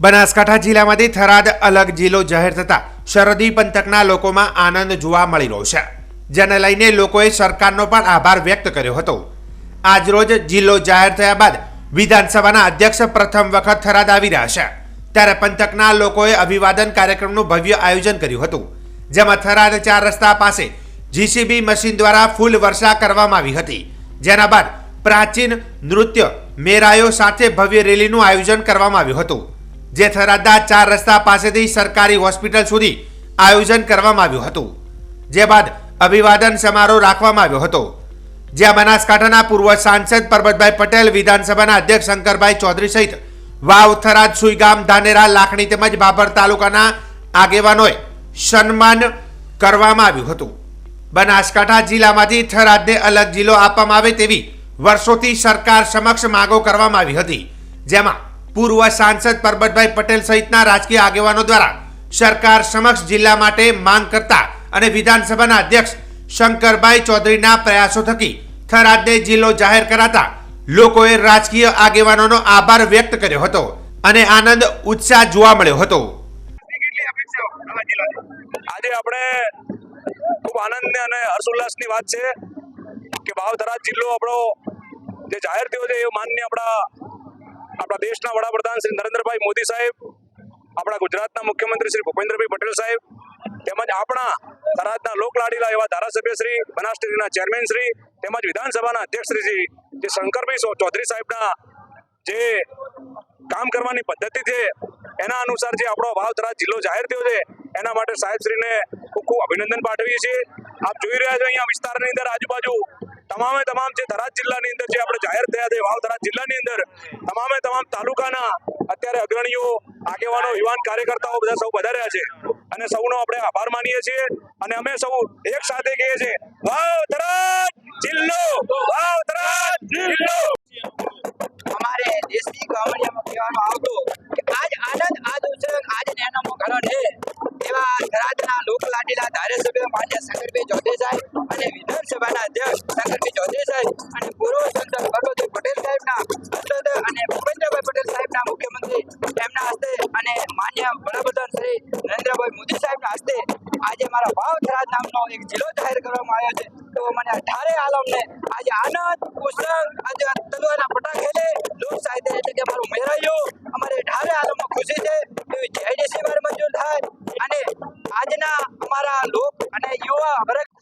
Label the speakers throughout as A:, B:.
A: બનાસકાંઠા જિલ્લામાંથી થરાદ અલગ જિલ્લો જાહેર થતા સરહદી પંથકના લોકોમાં આનંદ જોવા મળી રહ્યો છે. જેને લઈને લોકોએ સરકારનો પણ આભાર વ્યક્ત કર્યો હતો. આજરોજ જિલ્લો જાહેર થયા બાદ વિધાનસભાના અધ્યક્ષ પ્રથમ વખત થરાદ આવી રહ્યા છે. ત્યારે પંથકના લોકોએ અભિવાદન કાર્યક્રમનું ભવ્ય આયોજન કર્યું હતું. જેમાં થરાદ ચાર રસ્તા પાસે જીસીબી મશીન દ્વારા ફૂલ વર્ષા કરવામાં આવી હતી. જેના બાદ પ્રાચીન નૃત્ય મેરાયો સાથે ભવ્ય રેલીનું આયોજન કરવામાં આવ્યું હતું. જે થરાદના ચાર રસ્તા પાસેથી સરકારી હોસ્પિટલ સુધી આયોજન કરવામાં આવ્યું હતું. જે બાદ અભિવાદન સમારોહ રાખવામાં આવ્યો હતો. જ્યાં બનાસકાંઠાના પૂર્વ સાંસદ પરબતભાઈ પટેલ, વિધાનસભાના અધ્યક્ષ શંકરભાઈ ચૌધરી સહિત વાવ, થરાદ, સુઈગામ, ધાનેરા, લાખણી તેમજ બાબર તાલુકાના આગેવાનોએ સન્માન કરવામાં આવ્યું હતું. બનાસકાંઠા જિલ્લામાંથી થરાદને અલગ જિલ્લો આપવામાં આવે તેવી વર્ષોથી સરકાર સમક્ષ માંગો કરવામાં આવી હતી. જેમાં પૂર્વ સાંસદ પરબતભાઈ પટેલ સહિતના રાજકીય આગેવાનો દ્વારા સરકાર સમક્ષ જિલ્લા માટે માંગ કરતા અને વિધાનસભાના અધ્યક્ષ શંકરભાઈ ચૌધરીના પ્રયાસો થકી થરાદને જિલ્લો જાહેર કરાતા લોકોએ રાજકીય આગેવાનોનો આભાર વ્યક્ત કર્યો હતો અને આનંદ, ઉત્સાહ જોવા મળ્યો હતો.
B: આજે આપણે ખૂબ આનંદ અને હર્ષોલ્લાસની વાત છે કે ભાવથરા જિલ્લો આપણો જે જાહેર થયો છે એ માન્ય આપણા આપણા દેશના વડાપ્રધાન શ્રી નરેન્દ્રભાઈ મોદી સાહેબ, આપણા ગુજરાતના મુખ્યમંત્રી શ્રી ભૂપેન્દ્રભાઈ પટેલ સાહેબ, તેમજ આપણા થરાદના લોકલાડીલા એવા ધારાસભ્ય શ્રી બનાસ ડેરીના ચેરમેન શ્રી, તેમજ વિધાનસભાના અધ્યક્ષ શ્રી શંકરભાઈ ચૌધરી સાહેબના જે કામ કરવાની પદ્ધતિ છે, એના અનુસાર જે આપણો ભાવથરા જિલ્લો જાહેર થયો છે, એના માટે સાહેબશ્રીને ખૂબ ખૂબ અભિનંદન પાઠવીએ છીએ. આપ જોઈ રહ્યા છો અહીંયા વિસ્તારની અંદર આજુબાજુ તમામે તમામ જે ધરાજ જિલ્લાની અંદર જે આપણે જાહેર થયા છે વાવ થરાદ જિલ્લાની અંદર તમામે તમામ તાલુકાના અત્યારે અગ્રણીઓ, આગેવાનો, યુવાન કાર્યકર્તાઓ બધા સૌ વધાર્યા છે. અને સૌનો આપણે આભાર માનીએ છીએ અને અમે સૌ એક સાથે કહીએ છીએ વાવ જિલ્લો વાવ જિલ્લો.
C: અમારે ગામડિયામાં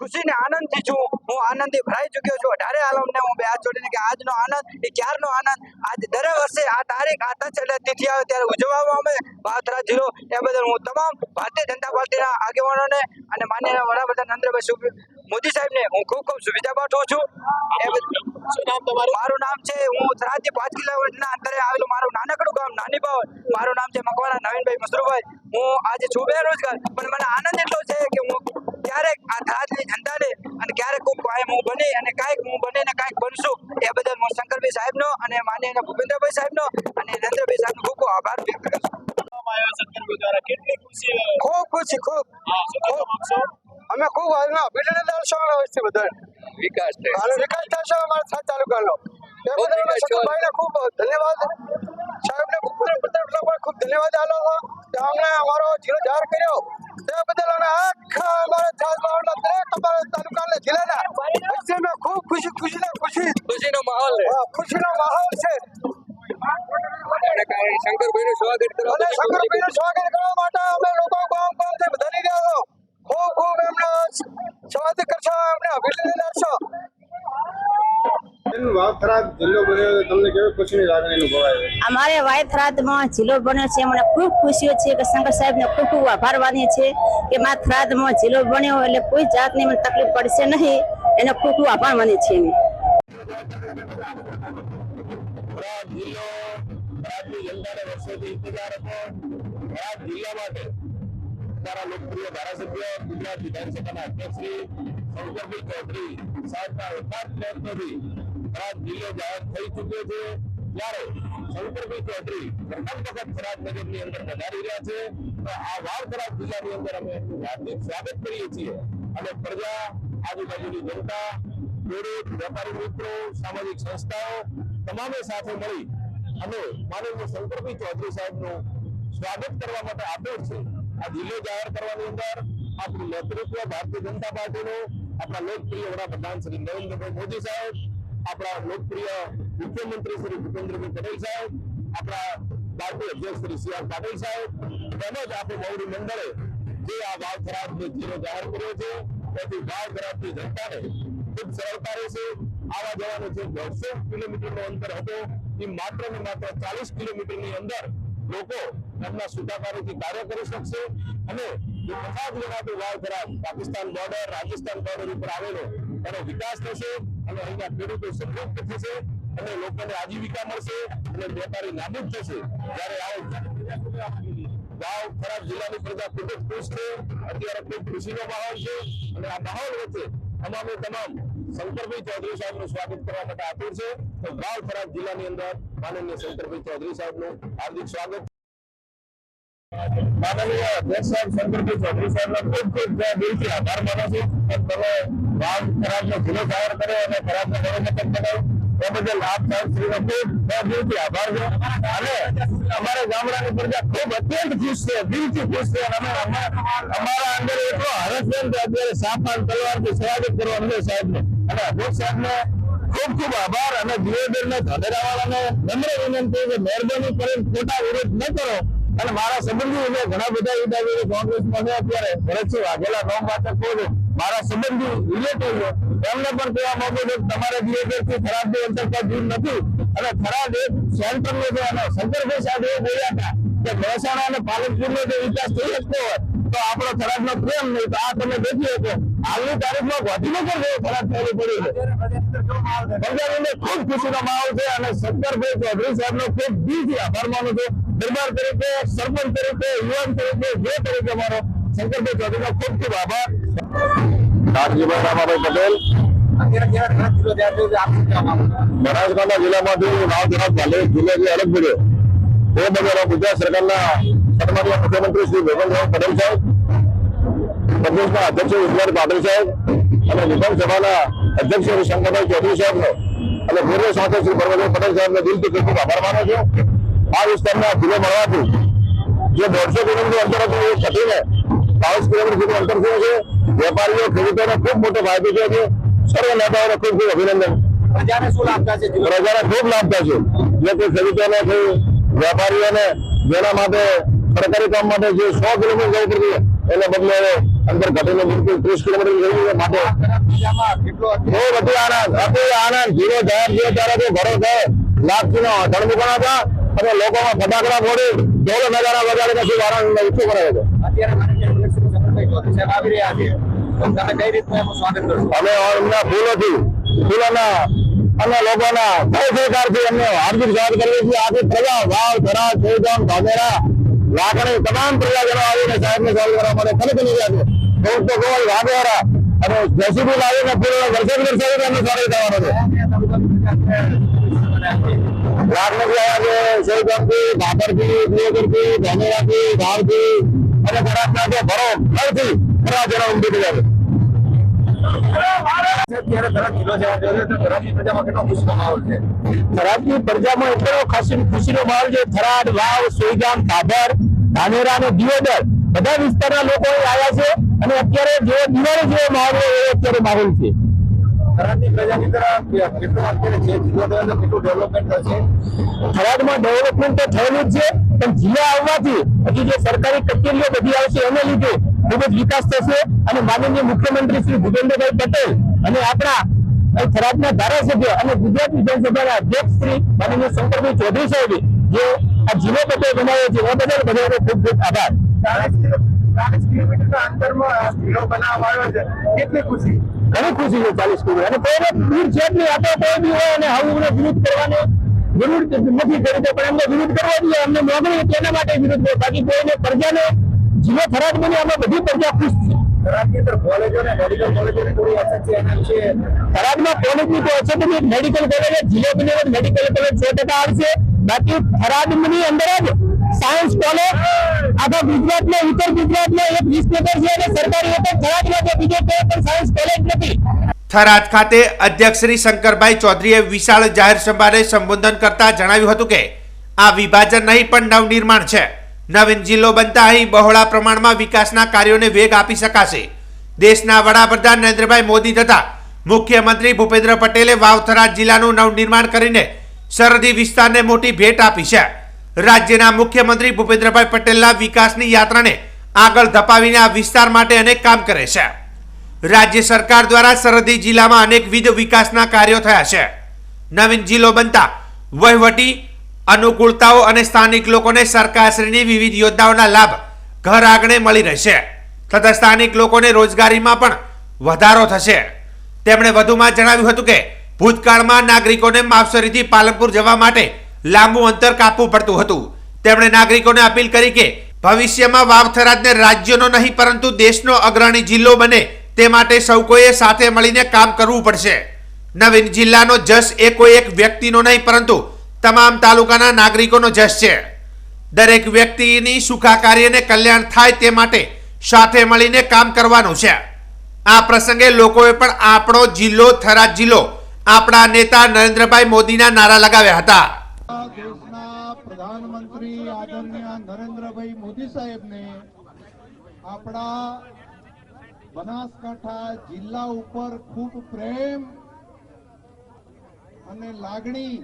C: ખુશીને આનંદથી છું. હું આનંદથી ભરાઈ ચૂક્યો છું. અઢારે આલમને હું બે હાથ જોડીને કે આજનો આનંદ એ ક્યારનો આનંદ? આજ દર વર્ષે આ તારીખ આ એટલે તિથિ આવે ત્યારે ઉજવવામાં અમે ભાવથરા જીરો એ બદલ હું તમામ ભારતીય જનતા પાર્ટીના આગેવાનોને અને માન્ય વડાપ્રધાન નરેન્દ્રભાઈ મોદી સાહેબને હું ખૂબ ખૂબ સુવિધા પાઠવું છું. મારું નામ છે હું થરાદથી પાંચ કિલોમીટરના અંતરે આવેલું મારું નાનકડું ગામ નાની બાવળ મારું નામ છે મકવાના નવીનભાઈ મસરૂભાઈ. હું આજે છું બેરોજગાર પણ મને આનંદ એટલો છે કે હું હું બની અને કાંઈક હું બનીને કાંઈક બનશું. એ બદલ હું શંકરભાઈ સાહેબનો અને માનનીય ભૂપેન્દ્રભાઈ સાહેબનો અને નરેન્દ્રભાઈ સાહેબનો ખૂબ ખૂબ આભાર વ્યક્ત કરું છું. ખૂબ ખુશી ખૂબ. અમે ખૂબ આજના અભિનંદન દર્શાવવાનો હોય છે બધા
B: વિકાસ
C: વિકાસ થશે અમારા સાત તાલુકાનો. એ બદલ અમે શંકરભાઈને ખૂબ ધન્યવાદ. સાહેબને ભૂપેન્દ્ર પટેલનો પણ ખૂબ ધન્યવાદ આલો છો. કે અમને અમારો જિલ્લો જાહેર કર્યો. તે બદલ અને આખા અમારા જાતબાવના દરેક અમારા તાલુકાના જિલ્લાના વચ્ચેમાં ખૂબ ખુશી ખુશીના ખુશી.
B: ખુશીનો માહોલ છે.
C: ખુશીનો માહોલ છે.
B: શંકરભાઈનું સ્વાગત
C: કરો શંકરભાઈનું સ્વાગત કરવા માટે અમે લોકો ગામ ગામથી બધાની રહ્યા છો ખૂબ ખૂબ એમને સ્વાગત કરશો એમને અભિનંદન આપશો
D: બેન, વાવથરા જિલ્લો બન્યો તો તમને કેવી ખુશીની લાગણી અનુભવાય
E: અમારે વાયથરાદમાં જિલ્લો બન્યો છે મને ખૂબ ખુશીઓ છે કે શંકર સાહેબને ખૂબ ખૂબ આભાર માનીએ છે કે મારા થરાદમાં જિલ્લો બન્યો એટલે કોઈ જાતની મને તકલીફ પડશે નહીં એનો ખૂબ ખૂબ આભાર માનીએ છીએ અમે.
F: જિલ્લો માટે અમારા લોકપ્રિય ધારાસભ્ય ગુજરાત વિધાનસભાના અધ્યક્ષ શ્રી શંકરભાઈ ચૌધરી સાહેબના એકાદ પ્રયત્નોથી થરાદ જિલ્લો જાહેર થઈ ચૂક્યો છે. ત્યારે શંકરભાઈ ચૌધરી પ્રથમ વખત થરાદ નગરની અંદર પધારી રહ્યા છે. તો આ વાવ થરાદ જિલ્લાની અંદર અમે એમનું હાર્દિક સ્વાગત કરીએ છીએ. અને પ્રજા, આજુબાજુની જનતા, ખેડૂત, વેપારી મિત્રો, સામાજિક સંસ્થાઓ તમામે સાથે મળી અને માનનીય શંકરભાઈ ચૌધરી સાહેબનું સ્વાગત કરવા માટે આપેલ છે. આ જિલ્લો જાહેર કરવાની અંદર આપણું નેતૃત્વ ભારતીય જનતા પાર્ટીનું આપણા લોકપ્રિય વડાપ્રધાન શ્રી નરેન્દ્રભાઈ મોદી સાહેબ આપણા લોકપ્રિય મુખ્યમંત્રી શ્રી ભૂપેન્દ્રભાઈ પટેલ સાહેબ, આપણા પાર્ટી અધ્યક્ષ શ્રી સી આર પાટીલ સાહેબ, તેમજ આપણું મોવડી મંડળે જે આ વાવ ખરાબ જિલ્લો જાહેર કર્યો છે તેથી વાવ ખરાબની જનતાને ખૂબ સરળતા રહેશે આવા જવાનો જે દોઢસો કિલોમીટરનો અંતર હતો, એ માત્ર ને માત્ર ચાલીસ કિલોમીટરની અંદર લોકો એમના સુધાકારોથી કાર્ય કરી શકશે. અને જે પચાસ ગણાતું વાવ ખરાબ, પાકિસ્તાન બોર્ડર રાજસ્થાન બોર્ડર ઉપર આવેલો, એનો વિકાસ થશે. અને અહીંયા ખેડૂતો સમૃદ્ધ થશે અને લોકોને આજીવિકા મળશે અને વેપારી નાબૂદ થશે. જ્યારે આવો વાવ ખરાબ જિલ્લાની પ્રજા ખૂબ જ ખુશ છે. અત્યારે ખૂબ ખુશીનો માહોલ છે અને આ માહોલ વચ્ચે તમામે તમામ શંકરભાઈ ચૌધરી સાહેબનું સ્વાગત કરવા માટે આતુર છે. તો વાવ ખરાબ જિલ્લાની અંદર માનનીય શંકરભાઈ ચૌધરી સાહેબનું હાર્દિક સ્વાગત. માનનીય અધ્યક્ષ સાહેબ શંકરભાઈ ચૌધરી સાહેબનો ખૂબ ખૂબ દિલથી આભાર માનું છું. કે તમે ખરાબનો જિલ્લો આભાર અને અમારા ગામડાની પ્રજા ખૂબ અત્યંત ખુશ છે અને અમે અમે- અમારા અંદર એટલો અત્યારે સાપાન તલવારથી સ્વાગત કરવા મળે સાહેબને. અને અધ્યક્ષ સાહેબને ખૂબ ખૂબ આભાર અને દિયોદરને ધોધરાવાળાને નમ્ર વિનંતી કે મહેરબાની કરીને ખોટા વિરોધ ન કરો. અને મારા સંબંધી ઘણા બધા વિધાયકો કોંગ્રેસમાં છે, અત્યારે ભરતસિંહ વાઘેલા નોમ વાચક કહું છું. મારા સંબંધી રિલેટિવ એમને પણ કહેવા માંગુ છું તમારે દિયોદરથી થરાદનું અંતર દૂર નથી. અને ખરાબ એક સેન્ટર નો છે અને શંકરભાઈ સાહેબ એવું બોલ્યા હતા કે મહેસાણા અને પાલનપુર નો જો વિકાસ થઈ શકતો હોય, તો આપણો ખરાબનો પ્રેમ નહીં. તો આ તમે દેખી શકો. હાલની તારીખમાં ગાંધીનગર જેવો ખરાબ થયેલી પડી છે. પંજાબીને ખૂબ ખુશીનો માહોલ છે અને શંકરભાઈ ચૌધરી સાહેબનો ખૂબ દિલથી આભાર માનું છું. દરબાર તરીકે, સરપંચ તરીકે, યુવાન તરીકે જે તરીકે મારો શંકરભાઈ ચૌધરીનો ખૂબ ખૂબ આભાર. કાળજીભાઈ રામાભાઈ પટેલ. બનાસકાંઠા જિલ્લામાંથી નાવજનક ભાલે જિલ્લો જે અલગ પડ્યો એ બદલ ગુજરાત સરકારના સન્માનીય મુખ્યમંત્રી શ્રી ભૂપેન્દ્રભાઈ પટેલ સાહેબ, પ્રદેશના અધ્યક્ષ ઈશ્વર પાટીલ સાહેબ અને વિધાનસભાના અધ્યક્ષ શ્રી શંકરભાઈ ચૌધરી સાહેબનો અને પૂર્વ સાથે શ્રી પરમભાઈ પટેલ સાહેબનો દિલથી ખૂબ ખૂબ આભાર માનો છું. આ વિસ્તારના જિલ્લો મળવાથી જે દોઢસો કિલોમીટર અંતર હતું એ ઘટીને બાવીસ કિલોમીટર જેટલું અંતર થયું છે. વેપારીઓ ખેડૂતોને ખૂબ મોટો ફાયદો થયો છે. સર્વ નેતાઓને ખૂબ ખૂબ અભિનંદન.
D: પ્રજાને શું લાભ થશે
F: પ્રજાને ખૂબ લાભ થશે જે કોઈ ખેડૂતોને કે વેપારીઓને જેના માટે સરકારી કામ માટે જે સો કિલોમીટર જવું પડતું એને બદલે હવે અંતર ઘટીને બિલકુલ ત્રીસ કિલોમીટર જવું માટે. બહુ બધું આનંદ અતિ આનંદ. જીરો જાહેર થયો ત્યારે તો ઘરો થાય લાખથી નો ધણમુકણા હતા અને લોકોમાં ફટાકડા ફોડી ઢોલ નગારા વગાડીને શું આનંદ ઊંચું કરાવે છે
D: અત્યારે માનનીય અધ્યક્ષ શ્રી શંકરભાઈ ચૌધરી સાહેબ રહ્યા છે.
F: અને લોકોના હાર્દિક તમામ આવીને સાહેબને સ્વાગત કરવા માટે ખરેખર રહ્યા છે. તો ગોળ ભાવથી અને જે ભરો ફરથી પ્રજાજનો ઉમટી છે થરાદની પ્રજામાં એટલો ખાસી ખુશીનો માહોલ છે. થરાદ વાવ સોઈગામ ભાભર ધાનેરા અને દિયોદર. બધા વિસ્તારના લોકો આવ્યા છે અને અત્યારે જે દિવાળી જેવો માહોલ એવો અત્યારે માહોલ છે.
D: તરફની પ્રજાની તરફ અત્યારે છે જિલ્લો કેટલું ડેવલપમેન્ટ થશે?
F: થરાદમાં ડેવલપમેન્ટ તો થયેલું જ છે પણ જિલ્લા આવવાથી હજી જે સરકારી કચેરીઓ બધી આવશે એને લીધે ખૂબ જ વિકાસ થશે અને માનનીય મુખ્યમંત્રી શ્રી ભૂપેન્દ્રભાઈ પટેલ અને આપણા થરાદના ધારાસભ્ય અને ગુજરાત વિધાનસભાના અધ્યક્ષ શ્રી માનનીય શંકરભાઈ ચૌધરી સાહેબે જે આ જિલ્લો બધો બનાવ્યો છે એ બદલ બધાનો ખૂબ ખૂબ આભાર.
D: ચાલીસ કિલોમીટરના અંતરમાં જિલ્લો બનાવવામાં આવ્યો છે. કેટલી ખુશી?
F: ઘણી ખુશી છે ચાલીસ કિલો. અને કોઈને દૂર છે જ આપણે કોઈ બી હોય અને હવે એમને વિરોધ કરવાનો જરૂર નથી કરી તો પણ એમને વિરોધ કરવો જોઈએ અમને માંગણી હતી માટે વિરોધ કર્યો બાકી કોઈને પ્રજાને જિલ્લો ફરજ બની અમે બધી પ્રજા ખુશ છે
D: મેડિકલ કોલેજોની
F: તો અછત કોલેજ જિલ્લાની મેડિકલ કોલેજ સો ટકા આવશે. બાકી થરાદની અંદર જ સાયન્સ કોલેજ આખા ગુજરાતમાં ઉત્તર ગુજરાતમાં એક વિસનગર છે અને સરકારી જ છે બીજો કોઈ પણ સાયન્સ કોલેજ નથી.
A: થરાદ ખાતે અધ્યક્ષ શ્રી શંકરભાઈ ચૌધરીએ વિશાળ જાહેર સભાને સંબોધન કરતા જણાવ્યું હતું કે આ વિભાજન નહીં પણ નવનિર્માણ છે. નવીન જિલ્લો બનતા અહીં બહોળા પ્રમાણમાં વિકાસના કાર્યોને વેગ આપી શકાશે. દેશના વડાપ્રધાન નરેન્દ્રભાઈ મોદી તથા મુખ્યમંત્રી ભૂપેન્દ્ર પટેલે વાવથરા જિલ્લાનું નવનિર્માણ કરીને સરહદી વિસ્તારને મોટી ભેટ આપી છે. રાજ્યના મુખ્યમંત્રી ભૂપેન્દ્રભાઈ પટેલના વિકાસની યાત્રાને આગળ ધપાવીને આ વિસ્તાર માટે અનેક કામ કરે છે. રાજ્ય સરકાર દ્વારા સરહદી જિલ્લામાં અનેકવિધ વિકાસના કાર્યો થયા છે. નવીન જિલ્લો બનતા વહીવટી અનુકૂળતાઓ અને સ્થાનિક લોકોને સરકારશ્રીની વિવિધ યોજનાઓના લાભ ઘર આંગણે મળી રહેશે. તથા સ્થાનિક લોકોને રોજગારીમાં પણ વધારો થશે. તેમણે વધુમાં જણાવ્યું હતું કે, ભૂતકાળમાં નાગરિકોને માપસરીથી પાલનપુર જવા માટે લાંબુ અંતર કાપવું પડતું હતું. તેમણે નાગરિકોને અપીલ કરી કે, ભવિષ્યમાં વાવથરાજને રાજ્યનો નહીં, પરંતુ દેશનો અગ્રણી જિલ્લો બને તે માટે સૌ કોઈએ સાથે મળીને કામ કરવું પડશે. નવીન જિલ્લાનો જશ એ કોઈ એક વ્યક્તિનો નહીં, પરંતુ તમામ તાલુકાના નાગરિકોનો જશ છે. દરેક વ્યક્તિની સુખાકારી અને કલ્યાણ થાય તે માટે સાથે મળીને કામ કરવાનું છે. આ પ્રસંગે લોકોએ પણ આપણો જિલ્લો થરાદ જિલ્લો આપણા નેતા નરેન્દ્રભાઈ મોદીના નારા લગાવ્યા હતા.
D: દેશના પ્રધાનમંત્રી આદરણીય નરેન્દ્રભાઈ મોદી સાહેબને આપણા બનાસકાંઠા જિલ્લા ઉપર ખૂબ પ્રેમ અને લાગણી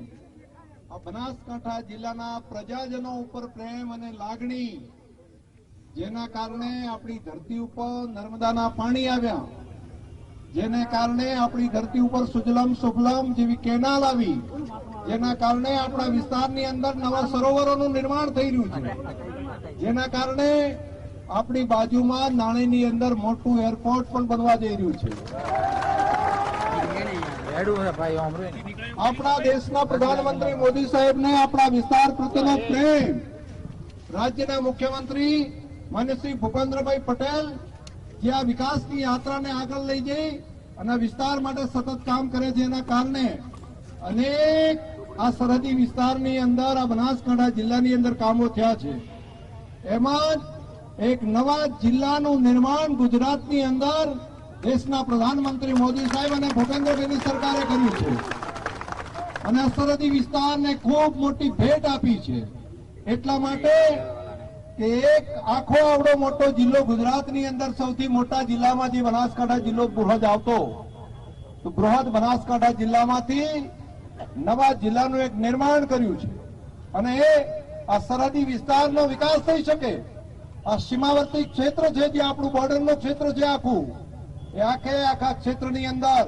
D: આ બનાસકાંઠા જિલ્લાના પ્રજાજનો ઉપર પ્રેમ અને લાગણી, જેના કારણે આપણી ધરતી ઉપર નર્મદાના પાણી આવ્યા, જેને કારણે આપણી ધરતી ઉપર સુજલમ સુફલમ જેવી કેનાલ આવી, જેના કારણે આપણા વિસ્તારની અંદર નવા સરોવરોનું નિર્માણ થઈ રહ્યું છે. જેના કારણે આપણી બાજુમાં નાણીની અંદર મોટું એરપોર્ટ પણ બનવા જઈ રહ્યું છે. આપણા દેશના પ્રધાનમંત્રી મોદી સાહેબને આપણા વિસ્તાર પ્રત્યેનો પ્રેમ. રાજ્યના મુખ્યમંત્રી માનશ્રી શ્રી ભૂપેન્દ્રભાઈ પટેલ જે આ વિકાસની યાત્રાને આગળ લઈ જઈ અને વિસ્તાર માટે સતત કામ કરે છે એના કારણે અનેક આ સરહદી વિસ્તારની અંદર, આ બનાસકાંઠા જિલ્લાની અંદર કામો થયા છે. એમાં એક નવા જિલ્લાનું નિર્માણ ગુજરાતની અંદર દેશના પ્રધાનમંત્રી મોદી સાહેબ અને ભૂપેન્દ્રભાઈની સરકારે કર્યું છે. અને સરહદી વિસ્તારને ખૂબ મોટી ભેટ આપી છે. એટલા માટે કે એક આખો આવડો મોટો જિલ્લો ગુજરાતની અંદર સૌથી મોટા જિલ્લામાં જે બનાસકાંઠા જિલ્લો બૃહદ આવતો, તો બૃહદ બનાસકાંઠા જિલ્લામાંથી નવા જિલ્લાનું એક નિર્માણ કર્યું છે. અને એ આ સરહદી વિસ્તારનો વિકાસ થઈ શકે. આ સીમાવર્તી ક્ષેત્ર છે જે આપણું બોર્ડરનું ક્ષેત્ર છે આખું. એ આખે આખા ક્ષેત્રની અંદર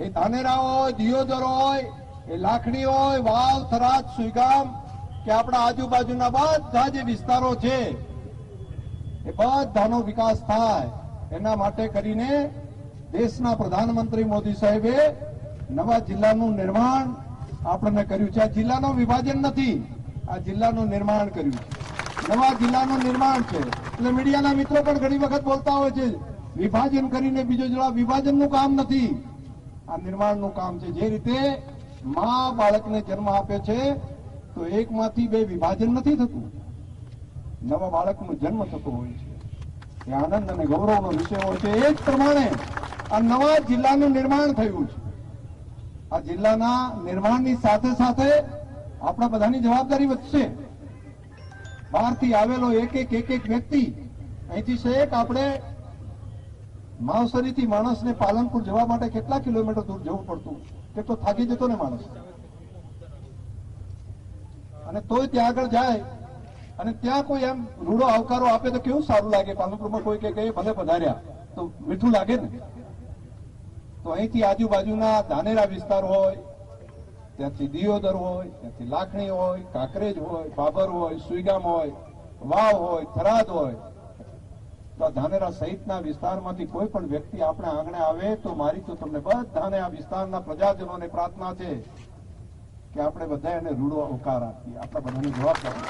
D: એ ધાનેરા હોય, દિયોદર હોય, એ લાખણી હોય, વાવ, થરાદ, સુઈગામ, કે આપણા આજુબાજુના બધા જે વિસ્તારો છે, એ બધાનો વિકાસ થાય. એના માટે કરીને દેશના પ્રધાનમંત્રી મોદી સાહેબે નવા જિલ્લાનું નિર્માણ આપણને કર્યું છે. આ જિલ્લાનું વિભાજન નથી, આ જિલ્લાનું નિર્માણ કર્યું છે. નવા જિલ્લાનું નિર્માણ છે. એટલે મીડિયાના મિત્રો પણ ઘણી વખત બોલતા હોય છે વિભાજન કરીને બીજો જિલ્લા વિભાજનનું કામ નથી. આ નિર્માણનું કામ છે. જે રીતે મા બાળકને જન્મ આપે છે, તો એકમાંથી બે વિભાજન નથી થતું. નવા બાળકનો જન્મ થતો હોય છે. એ આનંદ અને ગૌરવનો વિષય હોય છે. એ જ પ્રમાણે આ નવા જિલ્લાનું નિર્માણ થયું છે. આ જિલ્લાના નિર્માણની સાથે સાથે આપણા બધાની જવાબદારી વધશે. બહારથી આવેલો એક એક એક એક વ્યક્તિ, અહીંથી છેક આપણે માવસરીથી માણસને પાલનપુર જવા માટે કેટલા કિલોમીટર દૂર જવું પડતું? કેટલો થાકી જતો ને માણસ. અને તોય ત્યાં આગળ જાય, અને ત્યાં કોઈ એમ રૂડો આવકારો આપે તો કેવું સારું લાગે? પાલનપુરમાં કોઈ કે કે ભલે પધાર્યા, તો મીઠું લાગે ને. તો અહીંથી આજુબાજુના ધાનેરા વિસ્તાર હોય, ત્યાંથી દિયોદર હોય, ત્યાંથી લાખણી હોય, કાંકરેજ હોય, બાબર હોય, સુઈગામ હોય, વાવ હોય, થરાદ હોય ધાનેરા સહિતના વિસ્તારમાંથી કોઈ પણ વ્યક્તિ આપણા આંગણે આવે તો મારી તો તમને બધાને આ વિસ્તારના પ્રજાજનોને પ્રાર્થના છે કે આપણે બધા એને રૂડો આવકાર આપીએ. આપણા બધાની જવાબદારી.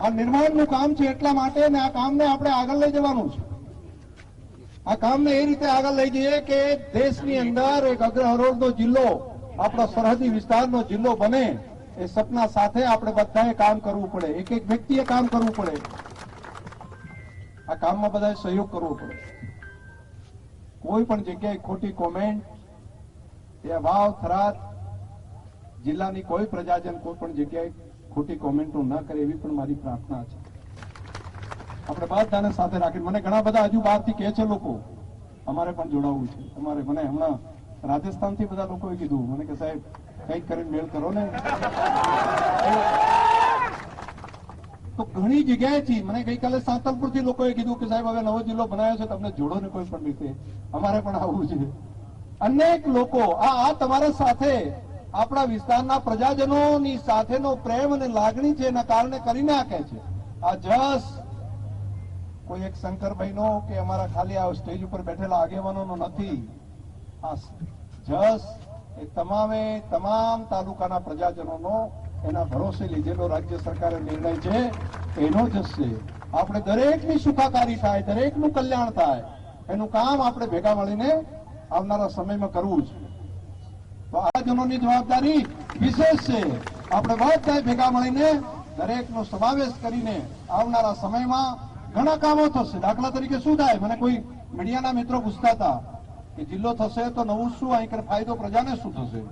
D: આ નિર્માણનું કામ છે એટલા માટે ને આ કામને આપણે આગળ લઈ જવાનું છે. આ કામને એ રીતે આગળ લઈ જઈએ કે દેશની અંદર એક અગ્રહરોળનો જિલ્લો, આપણો સરહદી વિસ્તારનો જિલ્લો બને એ સપના સાથે આપણે બધાએ કામ કરવું પડે. એક એક વ્યક્તિએ કામ કરવું પડે. આ કામમાં બધાએ સહયોગ કરવો પડે. કોઈ પણ જગ્યાએ ખોટી કોમેન્ટ એ વાવ, થરાદ, જિલ્લાની કોઈ પ્રજાજન કોઈ પણ જગ્યાએ ખોટી કોમેન્ટો ન કરે એવી પણ મારી પ્રાર્થના છે. આપણે બધાને સાથે રાખીને, મને ઘણા બધા હજુ બહારથી કહે છે લોકો, અમારે પણ જોડાવવું છે. અમારે મને હમણાં રાજસ્થાનથી બધા લોકોએ કીધું. મને કે સાહેબ, કંઈક કરીને મેળ કરો ને. તો ઘણી જગ્યાએથી, મને ગઈકાલે સાંતલપુરથી લોકોએ કીધું કે સાહેબ, હવે નવો જિલ્લો બનાવ્યો છે, તમને જોડો ને કોઈ પણ રીતે. અમારે પણ આવવું છે. અનેક લોકો, આ આ તમારા સાથે, આપણા વિસ્તારના પ્રજાજનોની સાથેનો પ્રેમ અને લાગણી છે, એના કારણે કરી નાખે છે. આ જસ, કોઈ એક શંકરભાઈનો કે અમારા ખાલી આ સ્ટેજ ઉપર બેઠેલા આગેવાનોનો નથી. આ જસ એ તમામે તમામ તાલુકાના પ્રજાજનોનો એના ભરોસે લીધેલો રાજ્ય સરકારે નિર્ણય છે, એનો જ છે આપણે દરેકની સુખાકારી થાય, દરેકનું કલ્યાણ થાય. એનું કામ આપણે ભેગા મળીને આવનારા સમયમાં કરવું છે તો આ જનોની જવાબદારી વિશેષ છે. આપણે બધા ભેગા મળીને દરેકનો સમાવેશ કરીને આવનારા સમયમાં ઘણા કામો થશે. દાખલા તરીકે શું થાય? મને કોઈ મીડિયાના મિત્રો પૂછતા હતા કે જિલ્લો થશે તો નવું શું? અહીં ફાયદો પ્રજાને શું થશે?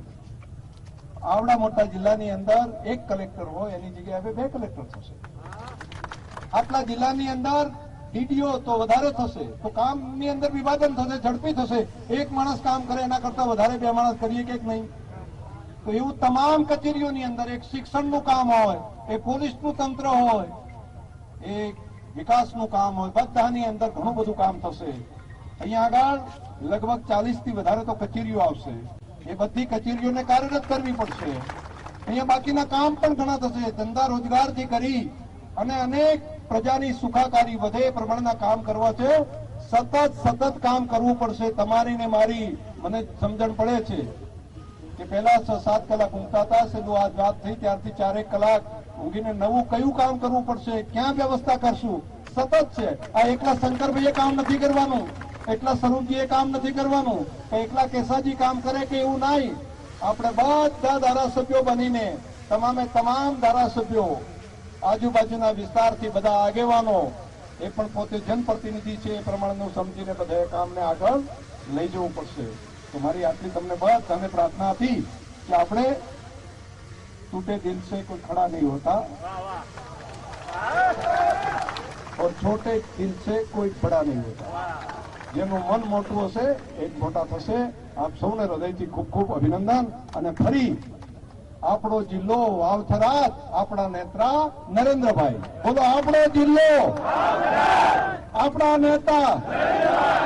D: આવડા મોટા જિલ્લાની અંદર એક કલેક્ટર હોય, એની જગ્યાએ હવે બે કલેક્ટર થશે. આટલા જિલ્લાની અંદર ડીડીઓ તો વધારે થશે, તો કામની અંદર વિભાજન થશે, ઝડપી થશે. એક માણસ કામ કરે, એના કરતા વધારે બે માણસ કરીએ કે નહીં? તો એવું તમામ કચેરીઓની અંદર એક શિક્ષણનું કામ હોય, એ પોલીસનું તંત્ર હોય, એ વિકાસનું કામ હોય, બધાની અંદર ઘણું બધું કામ થશે. અહીંયા આગળ લગભગ ચાલીસથી વધારે તો કચેરીઓ આવશે. એ બધી કચેરીઓને કાર્યરત કરવી પડશે. અહીંયા બાકીના કામ પણ ઘણા થશે. ધંધા રોજગારથી કરી અને અનેક પ્રજાની સુખાકારી વધે પ્રમાણના કામ કરવા છે. સતત સતત કામ કરવું પડશે. તમારી ને મારી મને સમજણ પડે છે કે પહેલા સાત કલાક ઊંઘતા હતા. સીધું આ વાત થઈ ત્યારથી ચારેક કલાક ઊંઘીને નવું કયું કામ કરવું પડશે? ક્યાં વ્યવસ્થા કરશું? સતત છે. આ એકલા શંકરભાઈએ કામ નથી કરવાનું. એકલા સ્વરૂપજીએ કામ નથી કરવાનું કે એકલા કેસાજી કામ કરે કે એવું નહીં આપણે બધા ધારાસભ્યો બનીને તમામે તમામ ધારાસભ્યો આજુબાજુના વિસ્તારથી બધા આગેવાનો એ પણ પોતે જનપ્રતિનિધિ છે એ પ્રમાણેનું સમજીને બધા કામને આગળ લઈ જવું પડશે તો મારી આટલી તમને બધાને પ્રાર્થના હતી કે આપણે टूटे दिल से कोई खड़ा नहीं होता और छोटे दिल से કોઈ બડા નહીં હોતા જેનું મન મોટું હશે એ મોટા થશે. આપ સૌને હૃદયથી ખૂબ ખૂબ અભિનંદન અને ફરી આપણો જિલ્લો વાવથરા આપણા નેતા નરેન્દ્રભાઈ. બોલો, આપણો જિલ્લો આપણા નેતા